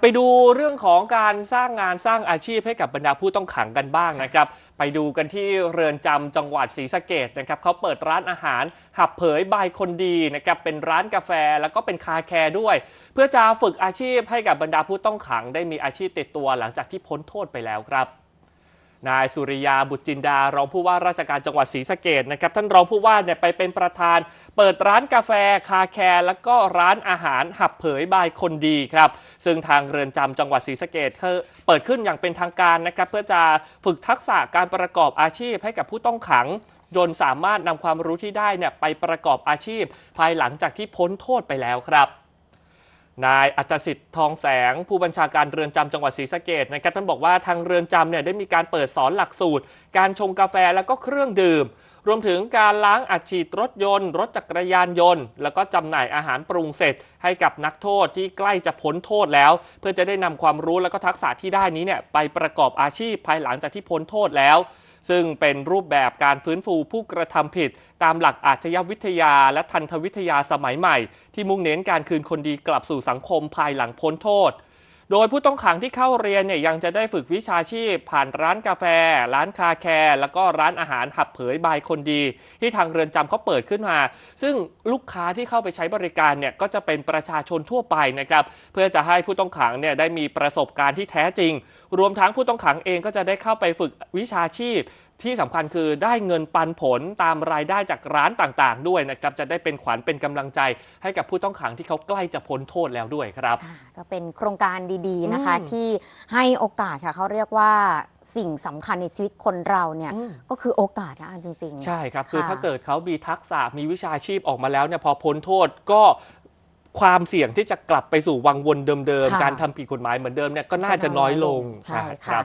ไปดูเรื่องของการสร้างงานสร้างอาชีพให้กับบรรดาผู้ต้องขังกันบ้างนะครับ ไปดูกันที่เรือนจำจังหวัดศรีสะเกดนะครับเขาเปิดร้านอาหาร หับเผยบายคนดีนะครับเป็นร้านกาแฟแล้วก็เป็นคาแคร์ด้วย เพื่อจะฝึกอาชีพให้กับบรรดาผู้ต้องขัง ได้มีอาชีพติดตัวหลังจากที่พ้นโทษไปแล้วครับ นายสุริยาบุตรจินดารองผู้ว่าราชการจังหวัดศรีสะเกดนะครับท่านรองผู้ว่าเนี่ยไปเป็นประธาน เปิดร้านกาแฟคาแคร์แล้วก็ร้านอาหารหับเผยบายคนดีครับ ซึ่งทางเรือนจำจังหวัดศรีสะเกดเปิดขึ้นอย่างเป็นทางการนะครับเพื่อจะฝึกทักษะการประกอบอาชีพให้กับผู้ต้องขังจนสามารถนำความรู้ที่ได้เนี่ยไปประกอบอาชีพ ภายหลังจากที่พ้นโทษไปแล้วครับ นายอัตสิทธิ์ทองแสง ผู้บัญชาการเรือนจำจังหวัดศรีสะเกดนะครับท่านบอกว่าทางเรือนจำเนี่ยได้มีการเปิดสอนหลักสูตร การชงกาแฟแล้วก็เครื่องดื่ม รวมถึงการล้างอัดฉีดรถยนต์ รถจักรยานยนต์ แล้วก็จำหน่ายอาหารปรุงเสร็จ ให้กับนักโทษที่ใกล้จะพ้นโทษแล้ว เพื่อจะได้นำความรู้แล้วก็ทักษะที่ได้นี้เนี่ยไปประกอบอาชีพภายหลังจากที่พ้นโทษแล้ว ซึ่งเป็นรูปแบบการฟื้นฟูผู้กระทำผิด ตามหลักอาชญาวิทยาและทันทวิทยาสมัยใหม่ ที่มุ่งเน้นการคืนคนดีกลับสู่สังคมภายหลังพ้นโทษ โดยผู้ต้องขังที่เข้าเรียนเนี่ยยังจะได้ฝึกวิชาชีพ ผ่านร้านกาแฟ ร้านคาแคร์ แล้วก็ร้านอาหารหับเผยบายคนดี ที่ทางเรือนจำเขาเปิดขึ้นมา ซึ่งลูกค้าที่เข้าไปใช้บริการเนี่ยก็จะเป็นประชาชนทั่วไปนะครับเพื่อจะให้ผู้ต้องขังเนี่ยได้มีประสบการณ์ที่แท้จริง รวมทั้งผู้ต้องขังเองก็จะได้เข้าไปฝึกวิชาชีพ ที่สำคัญคือได้เงินปันผลตามรายได้จากร้านต่างๆ ด้วยนะครับจะได้เป็นขวัญเป็นกำลังใจให้กับผู้ต้องขังที่เขาใกล้จะพ้นโทษแล้วด้วยครับอ่าก็เป็นโครงการดีๆนะคะอืมที่ให้โอกาสค่ะเขาเรียกว่าสิ่งสำคัญในชีวิตคนเราเนี่ยอืมก็คือโอกาสนะจริง ๆ ใช่ครับคือค่ะถ้าเกิดเขามีทักษะมีวิชาชีพออกมาแล้วเนี่ยพอพ้นโทษก็ความเสี่ยงที่จะกลับไปสู่วังวนเดิมค่ะๆการทำผิดกฎหมายเหมือนเดิมเนี่ยก็น่าจะน้อยลงใช่คค่ะรับ